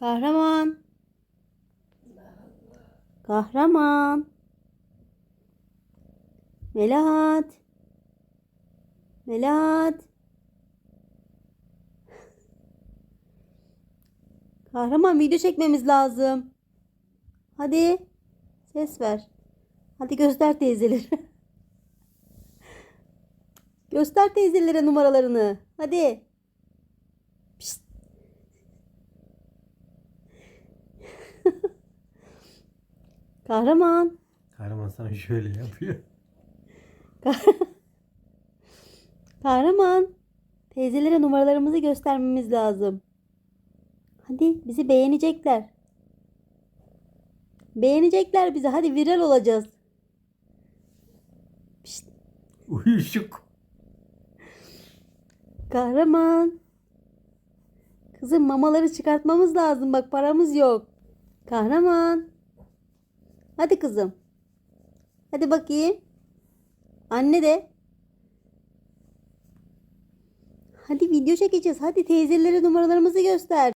Kahraman. Kahraman. Melahat. Melahat. Kahraman video çekmemiz lazım. Hadi. Ses ver. Hadi göster teyzeleri. göster teyzelere numaralarını. Hadi. Pişt. Kahraman. Kahraman sana şöyle yapıyor. Kahraman. Teyzelere numaralarımızı göstermemiz lazım. Hadi bizi beğenecekler. Beğenecekler bizi. Hadi viral olacağız. Pişt, Uyuşuk. kahraman. Kızım mamaları çıkartmamız lazım. Bak paramız yok. Kahraman. Hadi kızım. Hadi bakayım. Anne de. Hadi video çekeceğiz. Hadi teyzelere numaralarımızı göster.